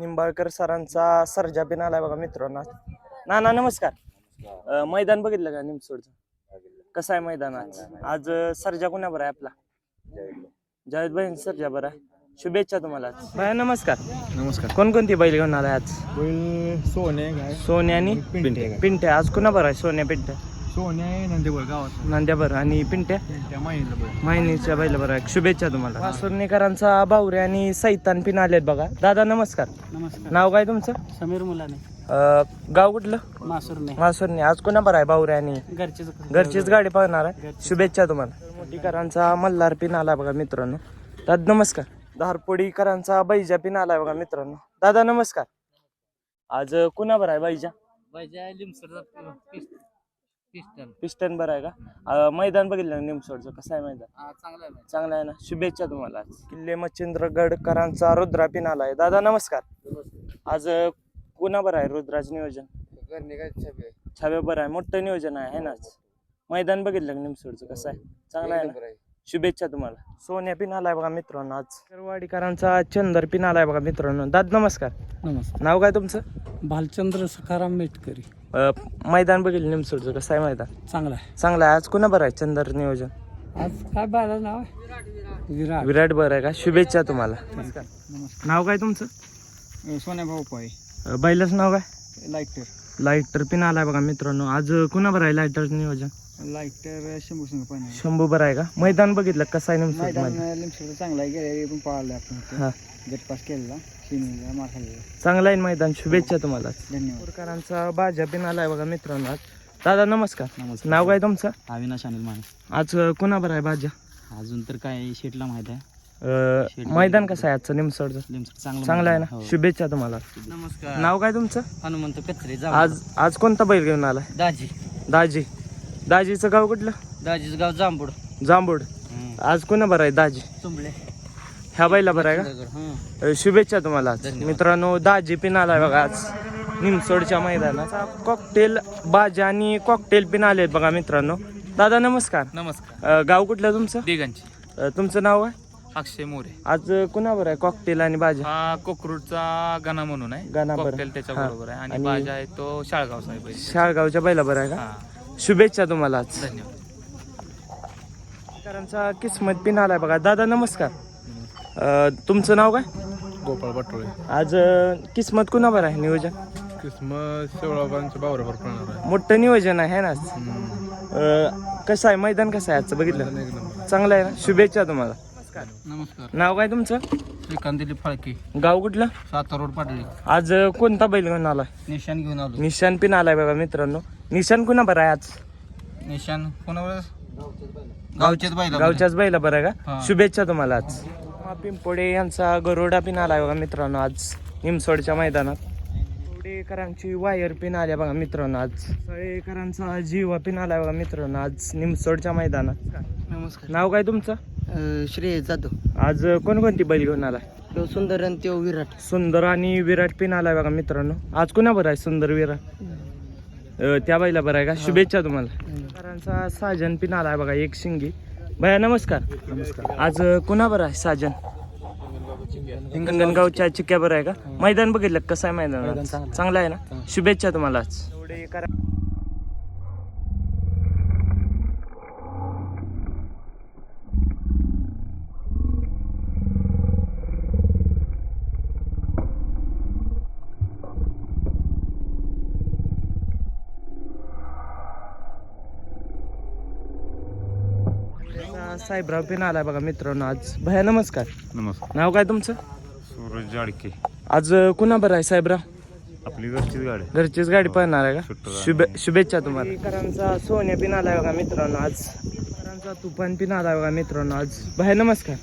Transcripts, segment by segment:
निंबाळकर सरांचा सर्जा पिन आलाय बघा मित्रांनो. नाना नमस्कार. अं, मैदान बघितलं का निमसोडचं? कसं आहे मैदान आज? आज अं, सर्जा कुणा बरं आहे आपला? जावेद भाई सर्जा बरं आहे. शुभेच्छा तुम्हाला भाई नमस्कार. नमस्कार. कोणकोणती बैल घेऊन आलाय आज? बैल सोने सोन्या आणि पिंटे. पिंट्या. आज कुणा बरं आहे सोन्या पिंट्या? सोने आहे नंदेवर गावात नांद्या बरं आणि पिंट्या? त्या माहितीला बैल माहिनीच्या बैल बरं शुभेच्छा तुम्हाला. वासुर्णीकरांचा बावरे आणि सैतान पिन आलेत बघा. दादा नमस्कार. नमस्कार. नाव काय तुमचं? समीर मुलाने. अं, गाव कुठलं? मासूरने वासुर्णी आज कुणा बरं आहे बावरे आणि घरचेच घरचीच गाडी पाहणार आहे. शुभेच्छा तुम्हाला. मोठीकरांचा मल्हार पिन आला बघा मित्रांनो. दादा नमस्कार. धारपोडीकरांचा बैजा पिन आलाय बघा मित्रांनो. दादा नमस्कार. आज कुणा बरं आहे बैजा? पिस्टन. पिस्टन बरं आहे का? अं, मैदान बघितलं ना निमसोडचं? कसं आहे मैदान? चांगला आहे चांगलं आहे ना? शुभेच्छा तुम्हाला आज. किल्ले मच्छिंद्रगडकरांचा रुद्रा पिन आलाय दादा नमस्कार. आज अं, कुणा बरं आहे रुद्राचं नियोजन? छाव्या बरं आहे. मोठं नियोजन आहे है ना आज? मैदान बघितलं का निमसोडचं? कसं आहे? चांगलं आहे ना? शुभेच्छा तुम्हाला. सोन्या पिन आलाय बघा मित्रांनो आज. करवाडीकरांचा चंदर पिन आलाय बघा मित्रांनो. दाद नमस्कार. नमस्कार. नाव काय तुमचं? भालचंद्र सखाराम मेटकरी. मैदान बघितलं निमसोडचं कसं आहे मैदान? चांगला आहे. चांगलं आहे. आज कुणा बरं आहे चंदर नियोजन? आज काय बायला नाव आहे? विराट. विराट बरं आहे का? शुभेच्छा तुम्हाला. नमस्कार. नाव काय तुमचं? सोन्या भाऊ पाय बैलाचं नाव काय? लाईटर लाईटर पिन आलाय बघा मित्रांनो. आज कुणा बरं आहे लाईटर नियोजन? लाईटर शंभू पण शंभू बरं आहे का? मैदान बघितलं कसं आहे मैदान लिमसोड चांगला आहे गेल्या पण पाळलं आपण हा. गट पास केलेला सिनीला मार खाल्लेला. चांगलं आहे ना मैदान? शुभेच्छा तुम्हाला. धन्यवाद. बाजा पिन आलाय बघा मित्रांनो आज. दादा नमस्कार. नमस्कार. नाव काय तुमचं? अविनाश अनिल माने. आज कुणा बरं आहे बाजा? अजून तर काय शेटला माहीत आहे. अं, मैदान कसं आहे आजचं निमसोडचं? चांगलं आहे. ना? हो. शुभेच्छा तुम्हाला. नमस्कार. नाव काय तुमचं? हनुमंत कचरे आज आज कोणता बैल घेऊन आलाय? दाजी. दाजी. दाजीचं गाव कुठलं? दाजीच गाव जांभूड. जांभूड. आज कुणा बरं आहे दाजी? ह्या बैला बरं आहे का? अं, शुभेच्छा तुम्हाला आज. मित्रांनो दाजी पिन आलाय बघा आज. निमसोडच्या मैदानात. कॉकटेल बाजा आणि कॉकटेल पिन आलेत बघा मित्रांनो. दादा नमस्कार. नमस्कार. अं, गाव कुठलं तुमचं? दिगंची अं, तुमचं नाव आहे अक्षय मोरे. आज कुणावर आहे? कॉकटेल आणि बाजा हा कोकरूडचा गाणा म्हणून आहे. गाणा बरं. कॉकटेल त्याच्या हा. बरोबर आहे. आणि आणि- बाजा आहे तो शाळगाव साहेब. शाळगावच्या बैला बरं आहे का? हा. शुभेच्छा तुम्हाला आज. धन्यवाद. करांचा किस्मत पिन आलाय बघा. दादा नमस्कार. अं, तुमचं नाव काय? गोपाळ बटोळे आज अं, किस्मत कुणावर आहे नियोजन? क्रिसमस शेवळाबांच्या बावरावर मोठं नियोजन आहे ना आज. अं, कसं आहे? मैदान कसं आहे आजचं? बघितलं? एक नंबर चांगलं आहे ना? शुभेच्छा तुम्हाला. नमस्कार. नाव काय तुमचं? श्रीकांत दिलीप फाळके. गाव कुठलं? सातारा रोड पाटली आज अं, कोणता बैल घेऊन आलाय? निशान घेऊन आलो. निशान पिन आलाय बघा मित्रांनो. निशान कुणा बरं आहे आज? निशान कोणावर? गावचेच बाईला गावच्याच बैला बरं आहे का? हा. शुभेच्छा तुम्हाला आज. हा पिंपोडे यांचा गरोडा पिन आलाय बघा मित्रांनो आज. निमसोडच्या मैदानात. पिंपोडेकरांची वायर पिन आल्या बघा मित्रांनो आज. सळेकरांचा जीवा पिन आलाय बघा मित्रांनो आज. निमसोडच्या मैदानात. नमस्कार. नाव काय तुमचं? श्रेय जाधव. आज कोणकोणती बैल घेऊन आलाय? तो सुंदर आणि तो विराट. सुंदर आणि विराट पिन आलाय बघा मित्रांनो. आज कुणा बरं आहे सुंदर विराट? अं, त्या बाईला बरं आहे का? शुभेच्छा तुम्हाला. करांचा साजन पिन आलाय बघा एक शिंगी. भया नमस्कार. नमस्कार. आज कुणा बरं आहे साजन? हिंगणगावच्या चिक्क्या बरं आहे का? मैदान बघितलं का? कसं आहे मैदान? चांगलं आहे. ना? शुभेच्छा तुम्हाला आज. साहेबराव पिन आलाय बघा मित्रांनो आज. भया नमस्कार. नमस्कार. नाव काय तुमचं? सूरज जाडके. आज कुणा बरं आहे साहेबराव आपली घरचीच गाडी. घरचीच गाडी पळणार आहे का. शुभे शुभेच्छा तुम्हाला. करांचा सोन्या पिन आलाय बघा मित्रांनो आज. करांचा तुफान पिन आलाय बघा मित्रांनो आज. बाहेर नमस्कार.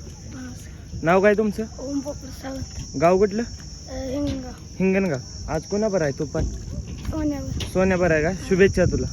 नाव काय तुमचं? ओम पोपट सावंत. गाव कुठलं? हिंगा हिंगणगाव. आज कोणा बरं आहे तुफान? सोन्यावर. सोन्या बरं आहे का? शुभेच्छा तुला.